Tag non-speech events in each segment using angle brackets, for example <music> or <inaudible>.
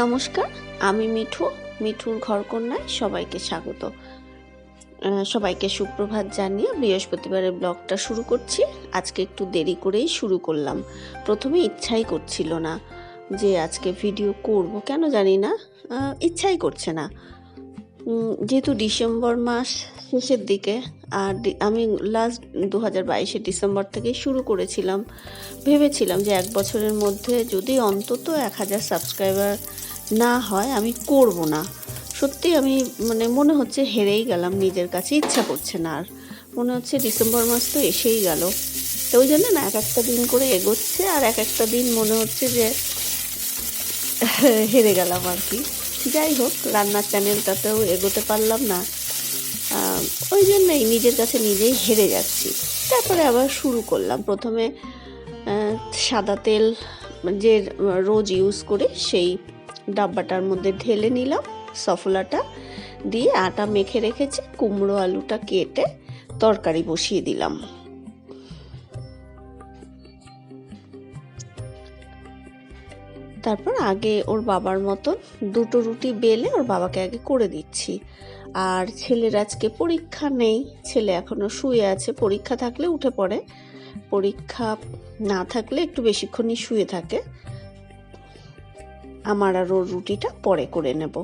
নমস্কার, আমি মিঠু, মিঠুর ঘরকন্যায় সবাইকে স্বাগত। সবাইকে সুপ্রভাত জানিয়ে বৃহস্পতিবারের ব্লগটা শুরু করছি। আজকে একটু দেরি করেই শুরু করলাম। প্রথমে ইচ্ছাই করছিল না যে আজকে ভিডিও করব, কেন জানি না ইচ্ছাই করছে না। যেহেতু ডিসেম্বর মাস শেষের দিকে, আর আমি লাস্ট দু হাজার বাইশে ডিসেম্বর থেকে শুরু করেছিলাম। ভেবেছিলাম যে এক বছরের মধ্যে যদি অন্তত এক হাজার সাবস্ক্রাইবার না হয় আমি করব না। সত্যি আমি মানে মনে হচ্ছে হেরেই গেলাম, নিজের কাছে ইচ্ছা করছে না আর। মনে হচ্ছে ডিসেম্বর মাস তো এসেই গেল। তো ওই জন্য না এক একটা দিন করে এগোচ্ছে আর এক একটা দিন মনে হচ্ছে যে হেরে গেলাম আর কি। যাই হোক, রান্নার চ্যানেলটাতেও এগোতে পারলাম না। ওই জন্যই নিজের কাছে নিজেই হেরে যাচ্ছি। তারপরে আবার শুরু করলাম। প্রথমে সাদা তেল যে রোজ ইউজ করে সেই ডাব্বাটার মধ্যে ঢেলে নিলাম সফলাটা দিয়ে আটা মেখে রেখেছি, কুমড়ো আলুটা কেটে তরকারি বসিয়ে দিলাম। তারপর আগে ওর বাবার মতন দুটো রুটি বেলে ওর বাবাকে আগে করে দিচ্ছি। আর ছেলের আজকে পরীক্ষা নেই, ছেলে এখনও শুয়ে আছে, পরীক্ষা থাকলে উঠে পড়ে। পরীক্ষা না থাকলে একটু বেশিক্ষণই শুয়ে থাকে। আমার আর ওর রুটিটা পরে করে নেব।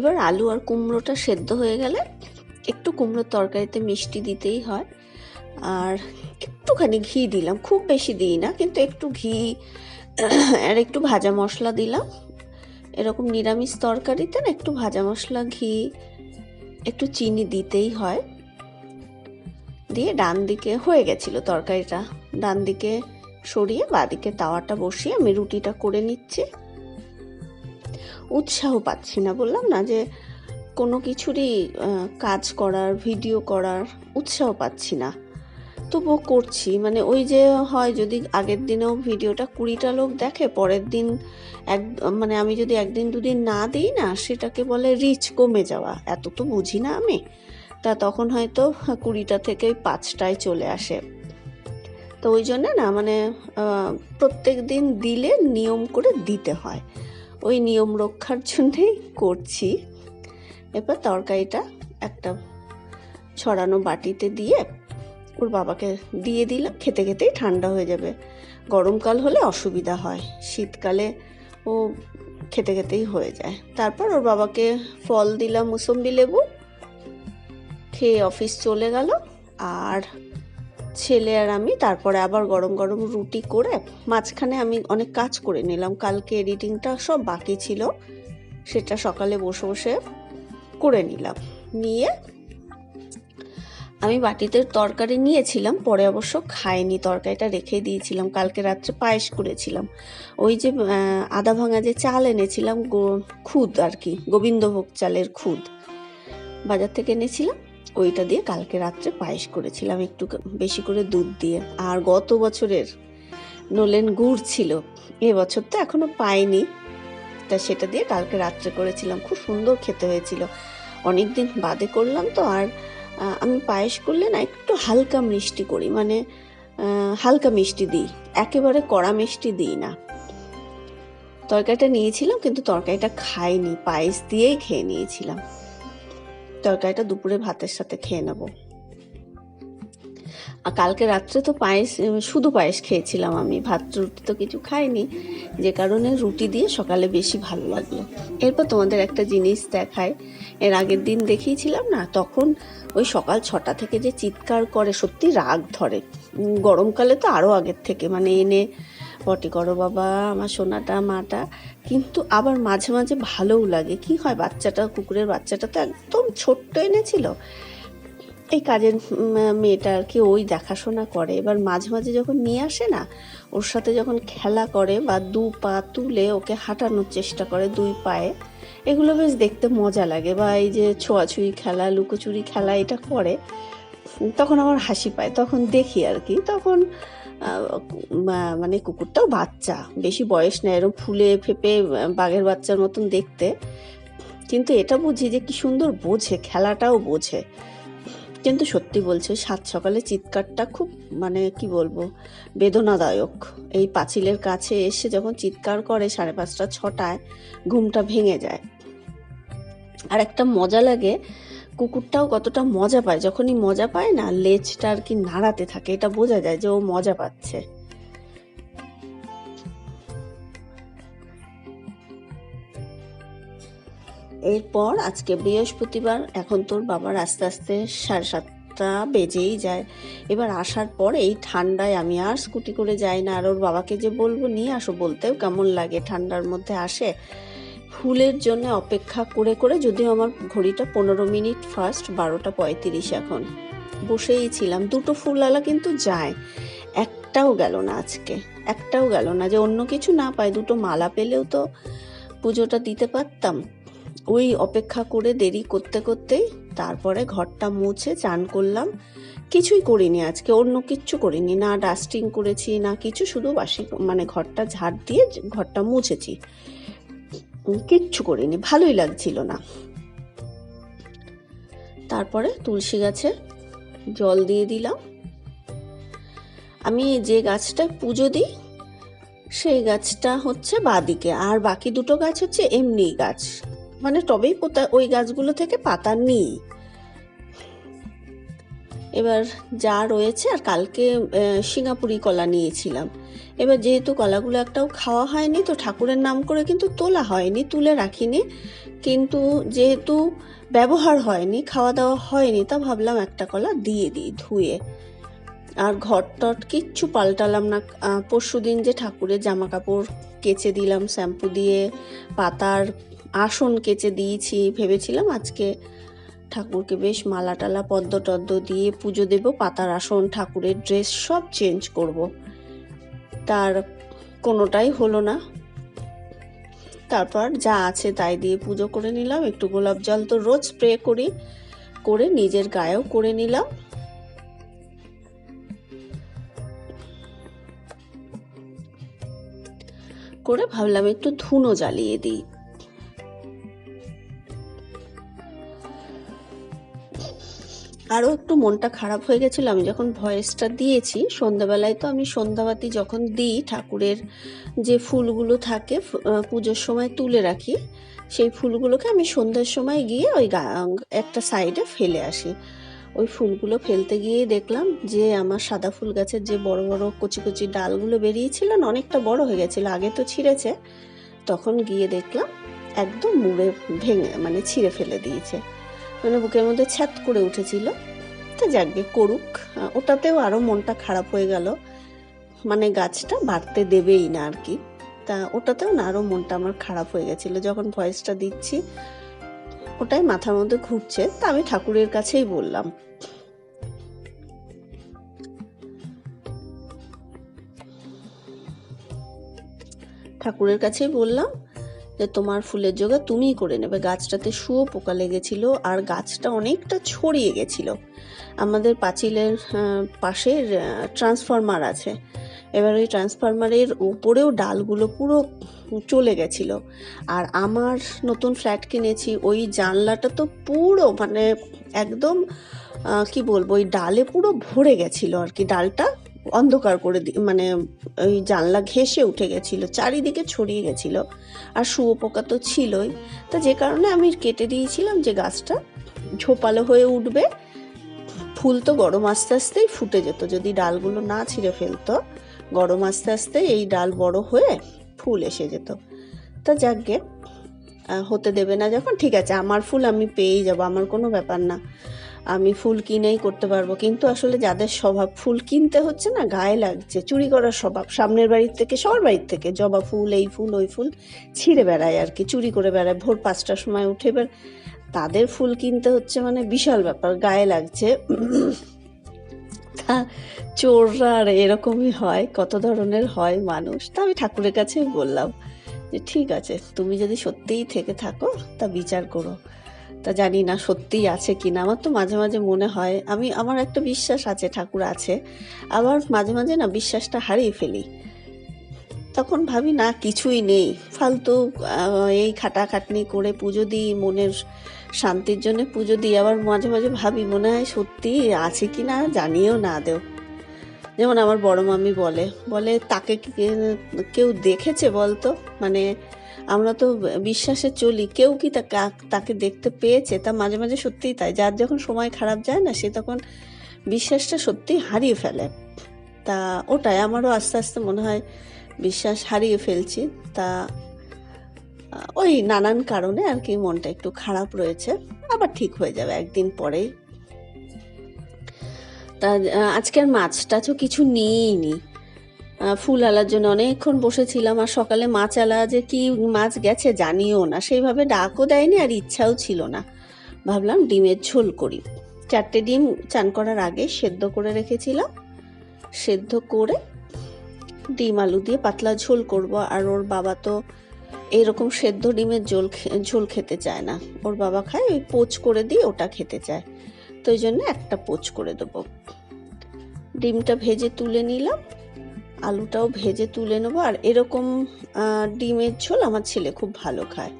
এবার আলু আর কুমড়োটা সেদ্ধ হয়ে গেলে একটু কুমড়োর তরকারিতে মিষ্টি দিতেই হয়। আর একটুখানি ঘি দিলাম, খুব বেশি দিই না, কিন্তু একটু ঘি <clears throat> আর একটু ভাজা মশলা দিলাম। এরকম নিরামিষ তরকারিতে না একটু ভাজা মশলা, ঘি, একটু চিনি দিতেই হয়। দিয়ে ডান দিকে হয়ে গেছিল তরকারিটা। ডান দিকে সরিয়ে বাদিকে তাওয়াটা বসিয়ে আমি রুটিটা করে নিচ্ছি। উৎসাহ পাচ্ছি না, বললাম না যে কোনো কিছুরই কাজ করার, ভিডিও করার উৎসাহ পাচ্ছি না। তবুও করছি মানে ওই যে হয় যদি আগের দিনেও ভিডিওটা কুড়িটা লোক দেখে, পরের দিন এক মানে আমি যদি একদিন দুদিন না দিই না, সেটাকে বলে রিচ কমে যাওয়া। এত তো বুঝি না আমি। তা তখন হয়তো কুড়িটা থেকে পাঁচটায় চলে আসে। তো ওই জন্য না মানে প্রত্যেক দিন দিলে নিয়ম করে দিতে হয়। ওই নিয়ম রক্ষার জন্যেই করছি। এবার তরকারিটা একটা ছড়ানো বাটিতে দিয়ে ওর বাবাকে দিয়ে দিলাম, খেতে খেতেই ঠান্ডা হয়ে যাবে। গরমকাল হলে অসুবিধা হয়, শীতকালে ও খেতে খেতেই হয়ে যায়। তারপর ওর বাবাকে ফল দিলাম মুসম্বি লেবু, খেয়ে অফিস চলে গেল। আর ছেলে আর আমি, তারপরে আবার গরম গরম রুটি করে মাঝখানে আমি অনেক কাজ করে নিলাম। কালকে এডিটিংটা সব বাকি ছিল, সেটা সকালে বসে বসে করে নিলাম। নিয়ে আমি বাটিতে তরকারি নিয়েছিলাম, পরে অবশ্য খাইনি, তরকারিটা রেখে দিয়েছিলাম। কালকে রাত্রে পায়েস করেছিলাম। ওই যে আদা ভাঙা যে চাল এনেছিলাম খুদ আর কি, গোবিন্দভোগ চালের খুদ। বাজার থেকে এনেছিলাম। ওইটা দিয়ে কালকে রাত্রে পায়েস করেছিলাম একটু বেশি করে দুধ দিয়ে। আর গত বছরের নোলেন গুড় ছিল, এবছর তো এখনও পাইনি। তা সেটা দিয়ে কালকে রাত্রে করেছিলাম, খুব সুন্দর খেতে হয়েছিল। অনেক দিন বাদে করলাম তো, আর আমি পায়েস করলে না একটু হালকা মিষ্টি করি মানে হালকা মিষ্টি দিই, একেবারে কড়া মিষ্টি দিই না। তরকারিটা নিয়েছিলাম কিন্তু তরকারিটা খাইনি, পায়েস দিয়েই খেয়ে নিয়েছিলাম। তরকারিটা দুপুরে ভাতের সাথে খেয়ে নেব। আর কালকে রাত্রে তো পায়েস শুধু পায়েস খেয়েছিলাম আমি। ভাত, রুটি তো কিছু খাইনি। যে কারণে রুটি দিয়ে সকালে বেশি ভালো লাগল। এরপর তোমাদের একটা জিনিস দেখায় এর আগের দিন দেখিয়েছিলাম না, তখন ওই সকাল ছটা থেকে যে চিৎকার করে, সত্যি রাগ ধরে। গরমকালে তো আরও আগের থেকে মানে এনে পটি করো বাবা, আমার সোনাটা, মাটা। কিন্তু আবার মাঝে মাঝে ভালোও লাগে। কি হয়, বাচ্চাটা, কুকুরের বাচ্চাটা তো একদম ছোট্ট এনেছিল। এই কাজের মেয়েটা আর কি ওই দেখাশোনা করে। এবার মাঝে মাঝে যখন নিয়ে আসে না, ওর সাথে যখন খেলা করে বা দু পা তুলে ওকে হাঁটানোর চেষ্টা করে দুই পায়ে, এগুলো বেশ দেখতে মজা লাগে। বা এই যে ছোঁয়াছুঁয়ি খেলা, লুকোচুরি খেলা, এটা করে। তখন আমার হাসি পায়। তখন দেখি আর কি। তখন মানে কুকুরটাও বাচ্চা। বেশি বয়স নেই এরকম ফুলে ফেপে বাঘের বাচ্চার মতন দেখতে। কিন্তু এটা বুঝি যে কি সুন্দর বোঝে, খেলাটাও বোঝে। কিন্তু সত্যি বলছে, সাত সকালে চিৎকারটা খুব মানে কি বলব, বেদনাদায়ক। এই পাঁচিলের কাছে এসে যখন চিৎকার করে সাড়ে পাঁচটা, ছটায়, ঘুমটা ভেঙে যায়। আর একটা মজা লাগে কুকুরটাও কতটা মজা পায়, যখনই মজা পায় না, লেজটা আর কি নাড়াতে থাকে, এটা বোঝা যায় যে ও মজা পাচ্ছে। এরপর আজকে বৃহস্পতিবার, এখন তোর বাবার আস্তে আস্তে সাড়ে সাতটা বেজেই যায়। এবার আসার পর এই ঠান্ডায় আমি আর স্কুটি করে যাই না, আর ওর বাবাকে যে বলব, নিয়ে আসো বলতেও কেমন লাগে, ঠান্ডার মধ্যে আসে। ফুলের জন্য অপেক্ষা করে করে যদিও আমার ঘড়িটা পনেরো মিনিট ফার্স্ট বারোটা পঁয়ত্রিশ এখন। বসেই ছিলাম। দুটো ফুলওয়ালা কিন্তু যায়। একটাও গেল না আজকে। একটাও গেল না যে অন্য কিছু না পায় দুটো মালা পেলেও তো পুজোটা দিতে পারতাম। ওই অপেক্ষা করে দেরি করতে করতেই তারপরে ঘরটা মুছে চান করলাম। কিছুই করিনি আজকে। অন্য কিচ্ছু করিনি। না ডাস্টিং করেছি, না কিছু। শুধু বাসি মানে ঘরটা ঝাড় দিয়ে ঘরটা মুছেছি। উম, কিচ্ছু করিনি ভালোই লাগছিল না। তারপরে তুলসী গাছে জল দিয়ে দিলাম। আমি যে গাছটা পুজো দিই সেই গাছটা হচ্ছে বাদিকে আর বাকি দুটো গাছ হচ্ছে এমনি গাছ। মানে তবেই ওই গাছগুলো থেকে পাতা নিই। এবার যা রয়েছে, আর কালকে সিঙ্গাপুরি কলা নিয়েছিলাম। এবার যেহেতু কলাগুলো একটাও খাওয়া হয়নি, তো ঠাকুরের নাম করে কিন্তু তোলা হয়নি, তুলে রাখিনি। কিন্তু যেহেতু ব্যবহার হয়নি খাওয়া দাওয়া হয়নি, তা ভাবলাম একটা কলা দিয়ে দিই, ধুয়ে। আর ঘর টট কিচ্ছু পাল্টালাম না। পরশু দিন যে ঠাকুরের জামা কাপড় কেচে দিলাম, শ্যাম্পু দিয়ে, পাতার আসন কেচে দিয়েছি, ভেবেছিলাম আজকে ঠাকুরকে বেশ মালা টালা পদ্ম টদ্ম দিয়ে পুজো দেব, পাতার আসন, ঠাকুরের ড্রেস সব চেঞ্জ করব। তার কোনোটাই হলো না। তারপর যা আছে তাই দিয়ে পুজো করে নিলাম। একটু গোলাপ জল তো রোজ স্প্রে করি, করে নিজের গায়েও করে নিলাম। করে ভাবলাম একটু ধুনো জ্বালিয়ে দিই। আরও একটু মনটা খারাপ হয়ে গেছিল, আমি যখন ভয়েসটা দিয়েছি, সন্ধ্যাবেলায় তো আমি সন্ধ্যাবাতি যখন দিই, ঠাকুরের যে ফুলগুলো থাকে পুজোর সময় তুলে রাখি, সেই ফুলগুলোকে আমি সন্ধ্যার সময় গিয়ে ওই একটা সাইডে ফেলে আসি। ওই ফুলগুলো ফেলতে গিয়ে দেখলাম যে আমার সাদা ফুল গাছের যে বড় বড় কচি কচি ডালগুলো বেরিয়েছিল, না অনেকটা বড় হয়ে গেছিল, আগে তো ছিঁড়েছে, তখন গিয়ে দেখলাম একদম মুড়ে ভেঙে মানে ছিঁড়ে ফেলে দিয়েছে। মানে বুকের মধ্যে ছ্যাত করে উঠেছিল। তা যাকগে, করুক। ওটাতেও আরও মনটা খারাপ হয়ে গেল। মানে গাছটা বাড়তে দেবেই না আর কি। তা ওটাতেও না আরও মনটা আমার খারাপ হয়ে গেছিল। যখন ভয়েসটা দিচ্ছি, ওটাই মাথার মধ্যে ঘুরছে। তা আমি ঠাকুরের কাছেই বললাম। ঠাকুরের কাছেই বললাম যে তোমার ফুলের জোগা তুমিই করে নেবে। গাছটাতে শুয়ো পোকা লেগেছিল আর গাছটা অনেকটা ছড়িয়ে গেছিল। আমাদের পাঁচিলের আহ, পাশে ট্রান্সফরমার আছে। এবার ওই ট্রান্সফরমারের উপরেও ডালগুলো পুরো চলে গেছিল। আর আমার নতুন ফ্ল্যাট কিনেছি ওই জানলাটা তো পুরো মানে একদম কি বলব ওই ডালে পুরো ভরে গেছিল আর কি। ডালটা অন্ধকার করে মানে ওই জানলা ঘেঁষে উঠে গেছিল, চারিদিকে ছড়িয়ে গেছিল, আর শুয়োপোকা তো ছিলই। তা যে কারণে আমি কেটে দিয়েছিলাম যে গাছটা, ঝোপালো হয়ে উঠবে। ফুল তো গরম আস্তে আস্তেই ফুটে যেত, যদি ডালগুলো না ছিঁড়ে ফেলতো, গরম আস্তে আস্তে এই ডাল বড় হয়ে ফুল এসে যেত। তা যাকগে হতে দেবে না যখন, ঠিক আছে, আমার ফুল আমি পেয়েই যাব, আমার কোনো ব্যাপার না। আমি ফুল কিনেই করতে পারব। কিন্তু আসলে যাদের স্বভাব, ফুল কিনতে হচ্ছে না, গায়ে লাগছে, চুরি করার স্বভাব। সামনের বাড়ির থেকে, সবার বাড়ির থেকে জবা ফুল, এই ফুল, ওই ফুল ছিঁড়ে বেড়ায় আর কি, চুরি করে বেড়ায়। ভোর পাঁচটার সময় উঠে এবার তাদের ফুল কিনতে হচ্ছে মানে বিশাল ব্যাপার, গায়ে লাগছে। চোররা আর এরকমই হয়, কত ধরনের হয় মানুষ? তা আমি ঠাকুরের কাছে বললাম যে, ঠিক আছে, তুমি যদি সত্যিই থেকে থাকো, তা বিচার করো। তা জানি না সত্যিই আছে কি না আমার তো মাঝে মাঝে মনে হয়, আমি, আমার একটা বিশ্বাস আছে, ঠাকুর আছে। আবার মাঝে মাঝে না বিশ্বাসটা হারিয়ে ফেলি। তখন ভাবি, না, কিছুই নেই। ফালতু এই খাটাখাটনি করে পুজো দিই, মনের শান্তির জন্য পুজো দিই। আবার মাঝে মাঝে ভাবি, মনে হয় সত্যি আছে কি না জানিও না দেও। যেমন আমার বড় মামি বলে বলে, তাকে কেউ দেখেছে বলতো? মানে আমরা তো বিশ্বাসে চলি। কেউ কি তাকে তাকে দেখতে পেয়েছে? তা মাঝে মাঝে সত্যিই তাই। যার যখন সময় খারাপ যায় না সে তখন বিশ্বাসটা সত্যি হারিয়ে ফেলে। তা ওটাই আমারও আস্তে আস্তে মনে হয় বিশ্বাস হারিয়ে ফেলছি। তা ওই নানান কারণে আর কি মনটা একটু খারাপ রয়েছে। আবার ঠিক হয়ে যাবে একদিন পরেই। তা আজকের মাছটা তো কিছু নিইনি। আহ, ফুল আলার জন্য অনেকক্ষণ বসেছিলাম আর সকালে মাছ আলা যে কি মাছ গেছে জানিও না। সেইভাবে ডাকও দেয়নি আর ইচ্ছাও ছিল না। ভাবলাম ডিমের ঝোল করি। চারটে ডিম চান করার আগে সেদ্ধ করে রেখেছিলাম। সেদ্ধ করে ডিম আলু দিয়ে পাতলা ঝোল করব আর ওর বাবা তো এরকম সেদ্ধ ডিমের ঝোল ঝোল খেতে চায় না। ওর বাবা খায়, ওই পোচ করে দিয়ে ওটা খেতে চায়। তো ওই জন্য একটা পোচ করে দেবো। ডিমটা ভেজে তুলে নিলাম। আলুটাও ভেজে তুলে নেব। আর এরকম ডিমের ঝোল আমার ছেলে খুব ভালো খায়।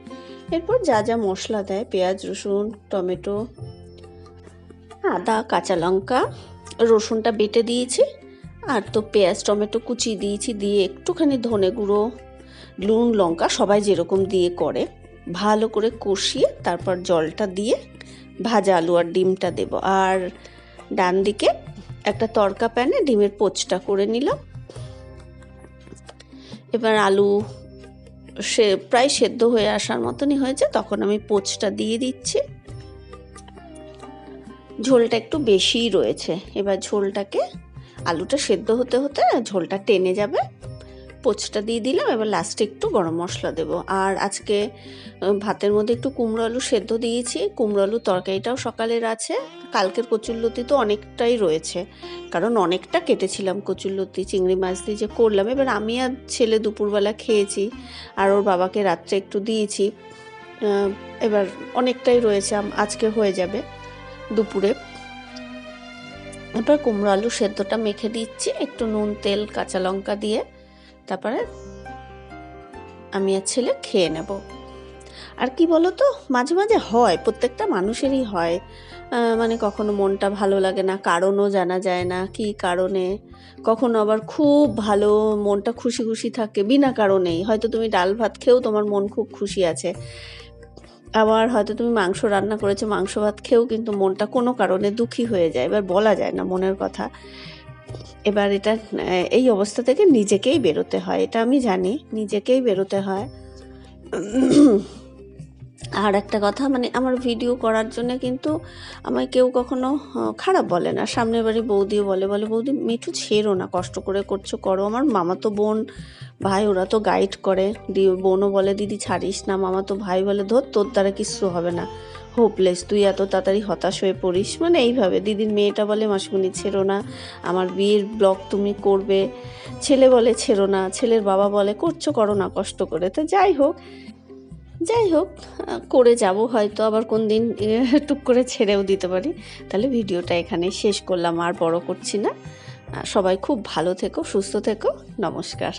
এরপর যা যা মশলা দেয়, পেঁয়াজ, রসুন, টমেটো, আদা, কাঁচা লঙ্কা, রসুনটা বেটে দিয়েছি। আর তো পেঁয়াজ, টমেটো কুচি দিয়েছি, দিয়ে একটুখানি ধনে গুঁড়ো লুন লঙ্কা, সবাই যেরকম দিয়ে করে, ভালো করে কষিয়ে তারপর জলটা দিয়ে ভাজা আলু আর ডিমটা দেব। আর ডান দিকে একটা তরকা প্যানে ডিমের পোচটা করে নিলাম। এবার আলু সে প্রায় সেদ্ধ হয়ে আসার মতনই হয়েছে, তখন আমি পোচটা দিয়ে দিচ্ছি। ঝোলটা একটু বেশিই রয়েছে, এবার ঝোলটাকে, আলুটা সেদ্ধ হতে হতে ঝোলটা টেনে যাবে। পোচটা দিয়ে দিলাম, এবার লাস্টে একটু গরম মশলা দেবো। আর আজকে ভাতের মধ্যে একটু কুমড়ো আলু সেদ্ধ দিয়েছি। কুমড়ো আলু তরকারিটাও সকালের আছে, কালকের কচুরলতি তো অনেকটাই রয়েছে। কারণ অনেকটা কেটেছিলাম কচুরলতি চিংড়ি মাছ দিয়ে যে করলাম। এবার আমি আর ছেলে দুপুরবেলা খেয়েছি, আর ওর বাবাকে রাত্রে একটু দিয়েছি। এবার অনেকটাই রয়েছে আজকে হয়ে যাবে দুপুরে। এবার কুমড়ো আলু সেদ্ধটা মেখে দিচ্ছি, একটু নুন, তেল, কাঁচা লঙ্কা দিয়ে। তারপরে আমি আর ছেলে খেয়ে নেব। আর কি বলো তো মাঝে মাঝে হয়, প্রত্যেকটা মানুষেরই হয়। মানে কখনো মনটা ভালো লাগে না, কারণও জানা যায় না কি কারণে। কখনো আবার খুব ভালো মনটা খুশি খুশি থাকে, বিনা কারণেই। হয়তো তুমি ডাল ভাত খেয়েও তোমার মন খুব খুশি আছে। আবার হয়তো তুমি মাংস রান্না করেছ, মাংস ভাত খেয়েও কিন্তু মনটা কোনো কারণে দুঃখী হয়ে যায়। এবার বলা যায় না মনের কথা। এবার এটা এই অবস্থা থেকে নিজেকেই বেরোতে হয়, এটা আমি জানি, নিজেকেই বেরোতে হয়। আর একটা কথা মানে আমার ভিডিও করার জন্য কিন্তু আমায় কেউ কখনো খারাপ বলে না। সামনের বাড়ি বৌদিও বলে বলে বৌদি, মিঠু, ছেড়ো না, কষ্ট করে করছ, করো। আমার মামা তো বোন ভাই, ওরা তো গাইড করে। দি, বোনও বলে, দিদি, ছাড়িস না, মামা তো ভাই বলে, ধর তোর দ্বারা কিচ্ছু হবে না। হোপলেস তুই এত তাড়াতাড়ি হতাশ হয়ে পড়িস? মানে এইভাবে। দিদির মেয়েটা বলে মাসুমনি ছেড়ো না। আমার বিয়ের ব্লগ তুমি করবে। ছেলে বলে, ছেড়ো না। ছেলের বাবা বলে, করছ, করো না, কষ্ট করে। তো যাই হোক যাই হোক, করে যাব হয়তো। আবার কোন দিন টুক করে ছেড়েও দিতে পারি। তাহলে ভিডিওটা এখানে শেষ করলাম। আর বড় করছি না। সবাই খুব ভালো থেকো, সুস্থ থেকো। নমস্কার।